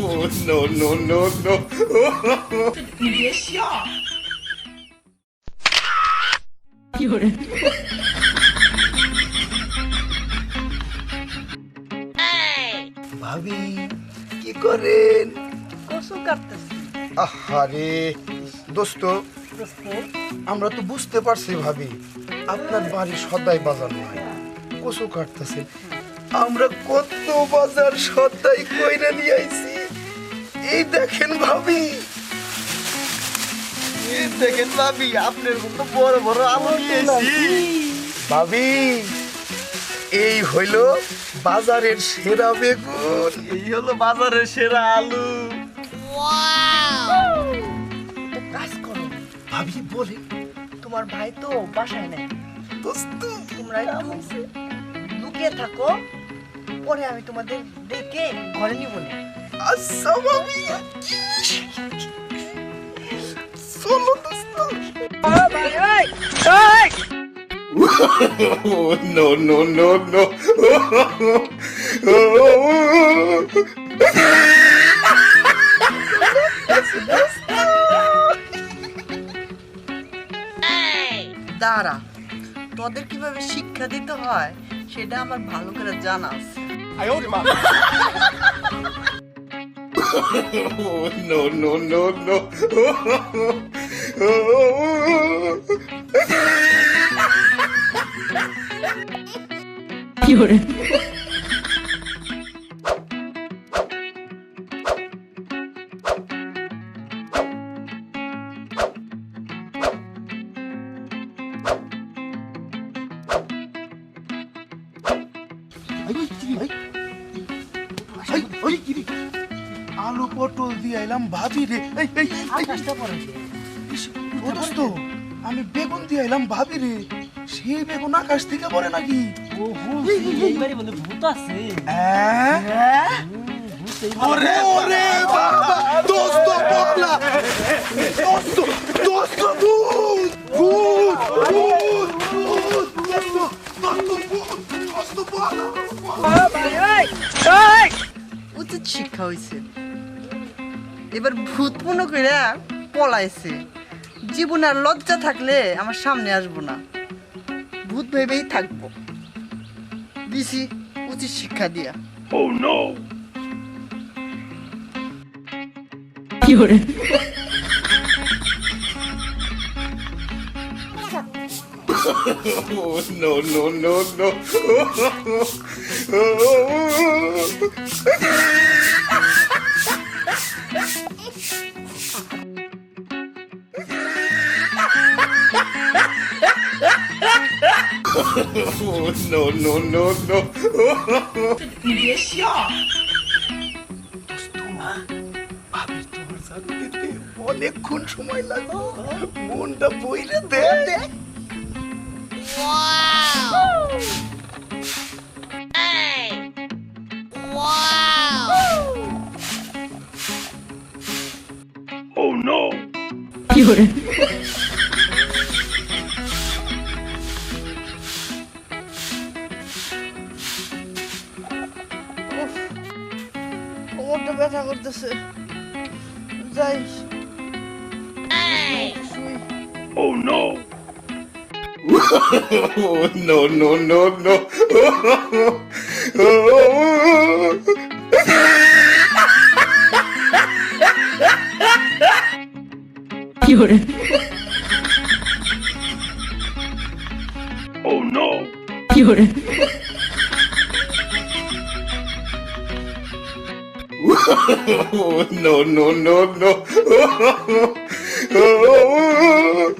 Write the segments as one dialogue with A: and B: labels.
A: Oh, no, no, no, no.
B: 你别笑。
C: 有人，
D: ভাবি কি করেন
E: কসু কাটতেছি
D: আহারে দোস্ত আমরা তো বুঝতে পারছি ভাবি আপনার বাড়ি সদাই বাজার নয় কচু কাটতেছেন আমরা কত বাজার সদাই কইরা নিয়ে আইছি। এই দেখেন ভাবি।
F: এই দেখেন ভাবি আপনার মতো বড় বড় আলু নিয়েছি
D: ভাবি এই হইল বাজারের সেরা বেগুন।
F: এই হলো বাজারের সেরা আলু।
E: কাজ করো।
D: ভাবি বলে
E: তোমার ভাই তো বাসায় নাই।
D: দোস্ত
E: তোমরা লুকিয়ে থাকো। পরে আমি তোমাদের ডেকে ঘরে নিব না।
D: আচ্ছা ভাবি চলো
A: no, no, no, no.
E: দাঁড়া তোদের কীভাবে শিক্ষা দিতে হয় সেটা আমার ভালো করে জানা আছে
A: Oh, no, no, no, no. Oh.
C: 有人，
D: আলু পটল দিয়ে এলাম ভাবি রে এই দোস্ত আমি বেগুন দিয়ে এলাম ভাবি রে সেই বেগুন আকাশ থেকে পড়ে নাকি?
G: ভূত আছে।
D: হ্যাঁ? ওরে ওরে বাবা দোস্ত বলা দোস্ত দোস্ত ভূত ভূত ভূত ভূত দোস্ত দোস্ত ভূত
E: উচিত শিক্ষা হয়েছে এবার ভূত মনে করে পলাইছে। জীবনে আর লজ্জা থাকলে আমার সামনে আসব না। ভূত ভেবেই থাকব। দিছি উচিত শিক্ষা দিয়া।
C: 有人
A: ，Oh, no, no, no, no. Oh, no, no, no, no.
B: 你别笑。
D: ভাবির তোমার জাদু দেখতে অনেকক্ষণ সময় লাগবে মনটা বইরে দে দেখ
A: Oh,
C: 有人
E: ，কোমরটা ব্যথা করতেছে যাই শুই
A: Oh, no, no, no, no. Oh.
C: 有人， 有人，
A: Oh, no, no, no, no. Oh.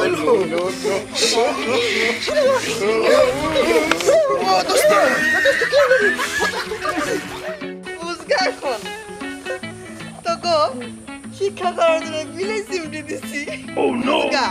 A: No, no,
E: শিক্ষা করার জন্য বিলাই সিমটি দিছি বুঝগা